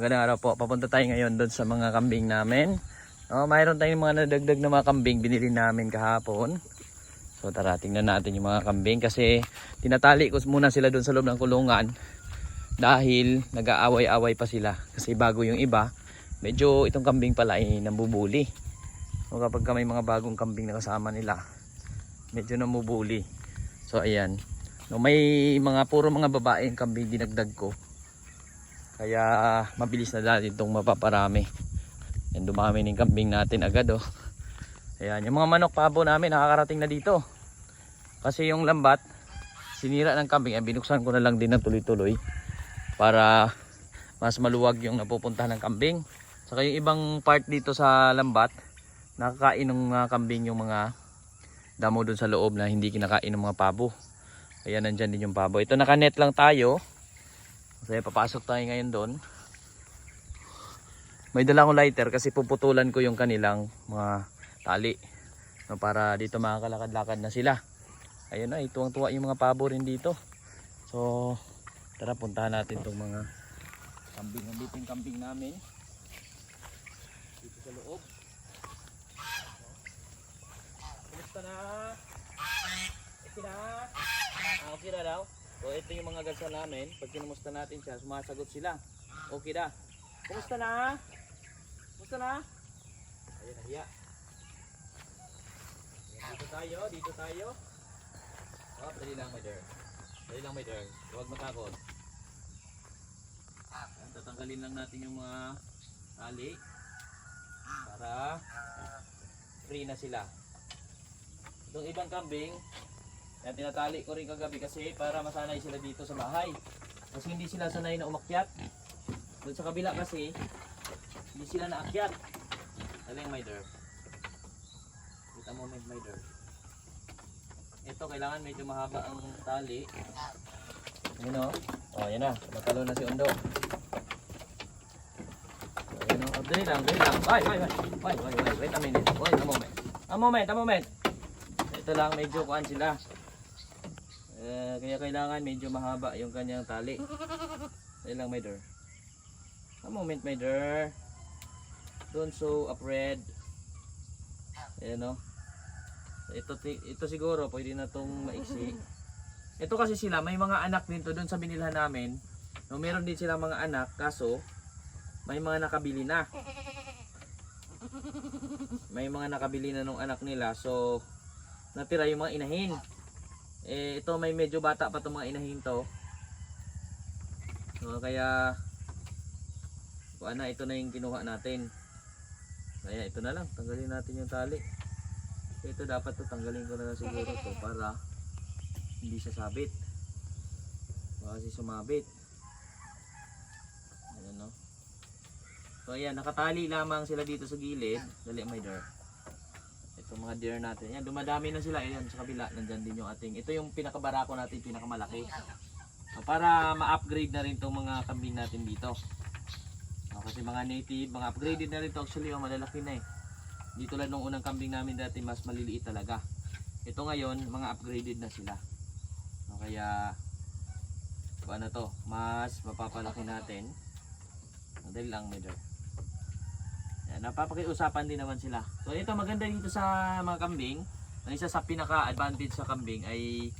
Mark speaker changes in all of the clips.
Speaker 1: Magandang araw po. Papunta tayo ngayon doon sa mga kambing namin. Oh, mayroon tayong mga nadagdag na mga kambing binili namin kahapon. So tara, tingnan natin yung mga kambing kasi tinatali ko muna sila doon sa loob ng kulungan dahil nag-aaway-away pa sila kasi bago yung iba medyo itong kambing pala ay nambubuli so kapag ka may mga bagong kambing na kasama nila medyo namubuli so ayan no, may mga puro mga babae yung kambing dinagdag ko kaya mabilis na dati itong mapaparami yan dumami ng kambing natin agad oh ayan yung mga manok pabo namin nakakarating na dito kasi yung lambat sinira ng kambing ay binuksan ko na lang din ng tuloy-tuloy para mas maluwag yung napupuntahan ng kambing. Saka yung ibang part dito sa lambat, nakakain ng mga kambing yung mga damo dun sa loob na hindi kinakain ng mga pabo. Ayan, nandyan din yung pabo. Ito nakanet lang tayo. Kasi papasok tayo ngayon doon. May dala akong lighter kasi puputulan ko yung kanilang mga tali. No, para dito makakalakad-lakad na sila. Ayun na, ituwang-tuwa yung mga pabo rin dito. So, Tara, puntahan natin itong mga kambing. Yung kambing namin. Dito sa loob. Kumusta na? Okay na? Ah, okay na daw? So, ito yung mga gansa namin. Pag kinumusta natin siya, sumasagot sila. Okay na? Kumusta na? Kumusta na? Ayan, nahiya. Dito tayo, dito tayo. Oh, dali lang, my dear. Dali lang, my dear. Huwag matakot. Ayan, tatanggalin lang natin yung mga tali para free na sila. Itong ibang kambing, yan tinatali ko rin kagabi kasi para masanay sila dito sa bahay. Kasi hindi sila sanay na umakyat. Doon sa kabila kasi, hindi sila naakyat. Aling my dear. Kita mo my dear. Ito kailangan medyo mahaba ang tali. Yun o. Oh, yan na. Matalo na si Undo. So, yun o. Oh, dali lang, dali lang. Wait, wait, wait. Wait, wait, wait. Wait a minute. Wait a moment. A moment, a moment. Ito lang, medyo kuan sila. Eh, kaya kailangan medyo mahaba yung kanyang tali. Dali lang, my dear. A moment, my dear. Don't so afraid. Ayan o. Ito, ti- ito siguro, pwede na tong maiksi. Ito kasi sila, may mga anak din to doon sa binilhan namin. No, meron din sila mga anak, kaso may mga nakabili na. May mga nakabili na nung anak nila, so natira yung mga inahin. Eh, ito may medyo bata pa itong mga inahin to. So, kaya kuha na, ito na yung kinuha natin. Kaya ito na lang, tanggalin natin yung tali. Ito dapat to tanggalin ko na lang siguro to para hindi siya sabit. Baka kasi sumabit. Ayan no. So ayan, nakatali lamang sila dito sa gilid. Dali may deer. Ito mga deer natin. Yan, dumadami na sila. Ayan, sa kabila, nandyan din yung ating. Ito yung pinakabarako natin, pinakamalaki. So, para ma-upgrade na rin itong mga kambing natin dito. No, kasi mga native, mga upgraded na rin to actually, oh, malalaki na eh. Dito lang nung unang kambing namin dati, mas maliliit talaga. Ito ngayon, mga upgraded na sila. No, kaya, ano to, mas mapapalaki natin. Madali lang, medyo. Napapakiusapan din naman sila. So ito maganda dito sa mga kambing, ang isa sa pinaka-advantage sa kambing ay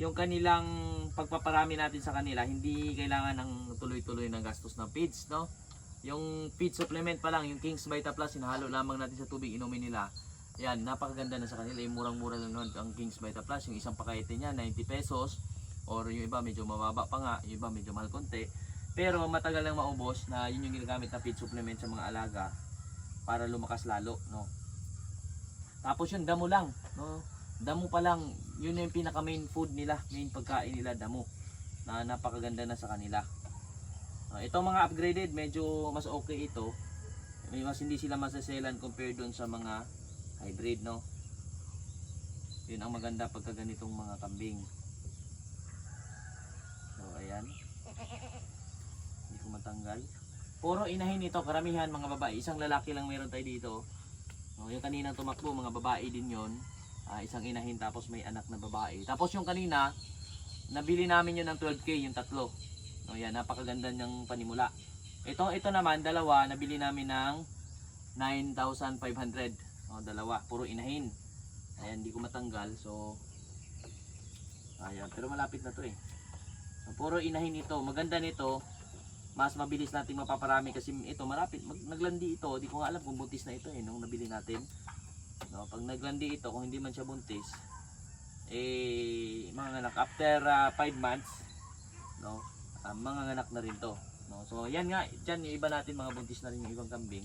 Speaker 1: yung kanilang pagpaparami natin sa kanila, hindi kailangan ng tuloy-tuloy ng gastos ng feeds, no? Yung feed supplement pa lang, yung King's Vita Plus, hinahalo lamang natin sa tubig, inumin nila. Yan, napakaganda na sa kanila. Yung murang-mura lang naman ang King's Vita Plus. Yung isang pakete niya, 90 pesos. Or yung iba medyo mababa pa nga, yung iba medyo mahal konti. Pero matagal lang maubos na yun yung ginagamit na feed supplement sa mga alaga para lumakas lalo, no? Tapos yung damo lang, no? Damo pa lang, yun yung pinaka main food nila, main pagkain nila, damo. Na napakaganda na sa kanila. Uh, itong mga upgraded, medyo mas okay ito. May mas hindi sila masaselan compared doon sa mga hybrid, no? Yun ang maganda pagka ganitong mga kambing. So, ayan. Hindi ko matanggal. Puro inahin ito, karamihan mga babae. Isang lalaki lang meron tayo dito. No, yung kaninang tumakbo, mga babae din yon. Ah, isang inahin tapos may anak na babae. Tapos yung kanina, nabili namin yun ng 12k, yung tatlo. No, yan, napakaganda niyang panimula. Ito, ito naman, dalawa, nabili namin ng 9,500. O, dalawa, puro inahin. Ayan, hindi ko matanggal. So, ayan. Pero malapit na to eh. So, puro inahin ito. Maganda nito, mas mabilis nating mapaparami kasi ito malapit. Mag, naglandi ito. Di ko nga alam kung buntis na ito eh, nung nabili natin. No, pag naglandi ito, kung hindi man siya buntis, eh, mga anak, after 5 months, no, uh, mga anak na rin to. No? So, yan nga, dyan yung iba natin, mga buntis na rin yung ibang kambing.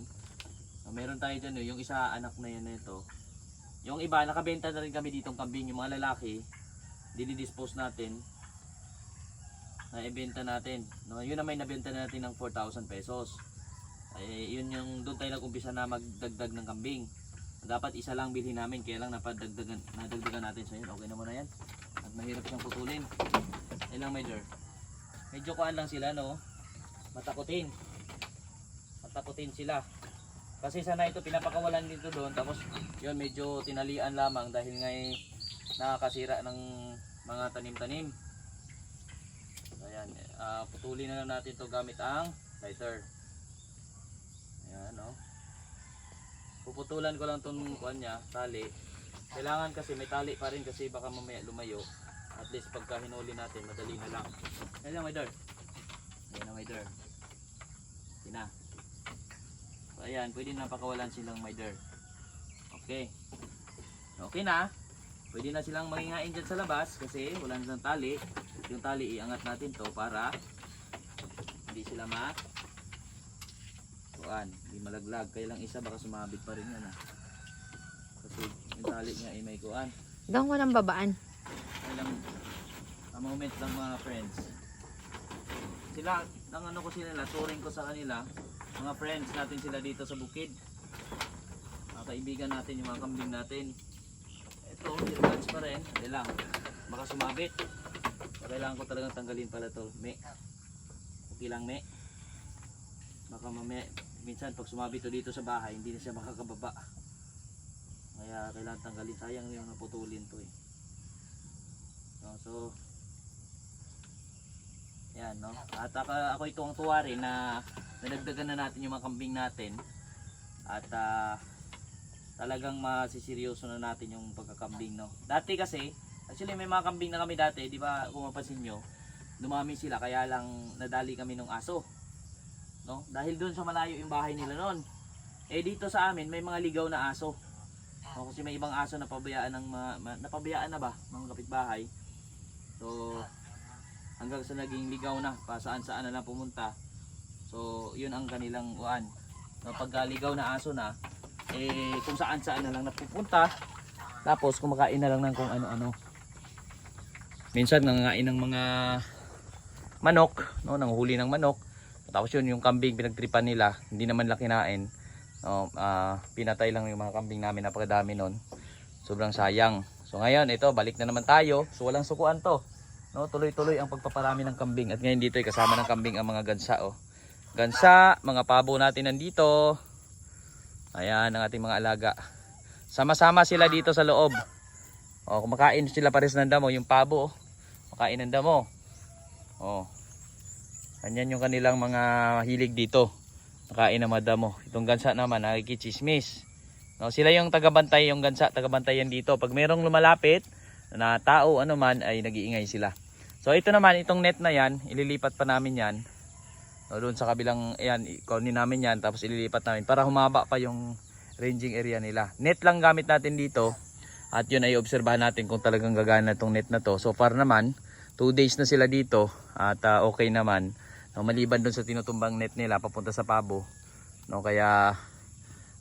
Speaker 1: No, meron tayo dyan, no, yung isa anak na yan na ito. Yung iba, nakabenta na rin kami ditong kambing, yung mga lalaki, dinidispose natin, na ibenta natin. No, yun na may nabenta na natin ng 4,000 pesos. Ay, yun yung doon tayo nag-umpisa na magdagdag ng kambing. Dapat isa lang bilhin namin, kaya lang napadagdagan, nadagdagan natin sa yun. Okay naman na yan. At mahirap siyang putulin. Ilang major? Medyo kuan lang sila, no? Matakutin. Matakutin sila. Kasi sana ito pinapakawalan dito doon. Tapos, yun, medyo tinalian lamang dahil nga eh, nakakasira ng mga tanim-tanim. Ayan, ah, putulin na lang natin to gamit ang lighter. Ayan, no? Puputulan ko lang tong kuan niya, tali. Kailangan kasi may tali pa rin kasi baka mamaya lumayo. At least pagka hinuli natin, madali na lang. Ayan lang, my door. Ayan na, my door. Sina. So, ayan, pwede na silang my door. Okay. Okay na. Pwede na silang mangingain dyan sa labas kasi wala na silang tali. Yung tali, iangat natin to para hindi sila ma kuan, hindi malaglag. Kaya lang isa baka sumabit pa rin yan ah. Kasi yung tali niya ay may kuan.
Speaker 2: Doon ko ng babaan.
Speaker 1: Kaya lang, a moment lang mga friends. Sila, ang ano ko sila, touring ko sa kanila, mga friends natin sila dito sa bukid. Mga kaibigan natin, yung mga kambing natin. Ito, hirgans pa rin. Hindi lang, baka sumabit. Kailangan ko talagang tanggalin pala to. Me. Okay lang, me. Baka mamaya, minsan pag sumabit to dito sa bahay, hindi na siya makakababa. Kaya kailangan tanggalin. Sayang yung naputulin to eh. No, so, yan, no? At ako, ako itong tuwa rin na nadagdagan na natin yung mga kambing natin. At ah, talagang masiseryoso na natin yung pagkakambing, no? Dati kasi, actually may mga kambing na kami dati, di ba, kung mapansin nyo, dumami sila, kaya lang nadali kami ng aso. No? Dahil doon sa malayo yung bahay nila noon. Eh dito sa amin, may mga ligaw na aso. O, kasi may ibang aso na pabayaan ng mga, napabayaan na ba, mga kapitbahay. So, hanggang sa naging ligaw na, pa saan saan na lang pumunta. So, yun ang kanilang uan. No, pagka ligaw na aso na, eh, kung saan saan na lang napupunta. Tapos, kumakain na lang ng kung ano-ano. Minsan, nangangain ng mga manok, no, nanghuli ng manok. Tapos yun, yung kambing pinagtripan nila, hindi naman lang kinain. No, ah, pinatay lang yung mga kambing namin, napakadami nun. Sobrang sayang. So ngayon, ito, balik na naman tayo. So walang sukuan to. No, tuloy-tuloy ang pagpaparami ng kambing. At ngayon dito ay kasama ng kambing ang mga gansa. Oh. Gansa, mga pabo natin nandito. Ayan ang ating mga alaga. Sama-sama sila dito sa loob. Oh, kumakain sila pares ng damo. Yung pabo, oh. makain ng damo. Oh. Ganyan yung kanilang mga hilig dito. Nakain ng madamo. Itong gansa naman, nakikichismis. No, sila yung tagabantay, yung gansa, tagabantayan dito. Pag merong lumalapit na tao, ano man, ay nag-iingay sila. So ito naman, itong net na yan, ililipat pa namin yan. No, doon sa kabilang, ayan, ikunin namin yan, tapos ililipat namin para humaba pa yung ranging area nila. Net lang gamit natin dito. At yun ay obserbahan natin kung talagang gagana itong net na to. So far naman, 2 days na sila dito at ah, okay naman. No, maliban doon sa tinutumbang net nila papunta sa pabo. No, kaya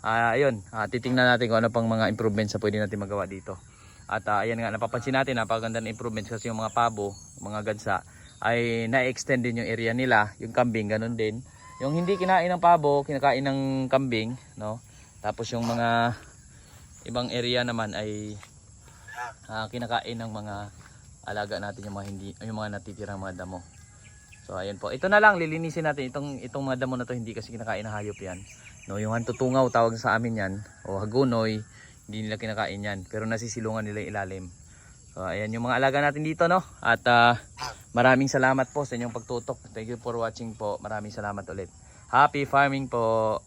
Speaker 1: ah ayun, ah, titingnan natin kung ano pang mga improvements na pwede natin magawa dito. At ah, ayan nga napapansin natin napakaganda ng improvements kasi yung mga pabo, mga gansa ay na-extend din yung area nila, yung kambing ganun din. Yung hindi kinain ng pabo, kinakain ng kambing, no? Tapos yung mga ibang area naman ay ah, kinakain ng mga alaga natin yung mga hindi yung mga natitirang mga damo. So ayun po. Ito na lang lilinisin natin itong itong mga damo na to hindi kasi kinakain ng hayop 'yan. No, yung hantutungaw tawag sa amin 'yan o hagunoy, hindi nila kinakain 'yan pero nasisilungan nila ilalim. So ayan yung mga alaga natin dito no. At ah, maraming salamat po sa inyong pagtutok. Thank you for watching po. Maraming salamat ulit. Happy farming po.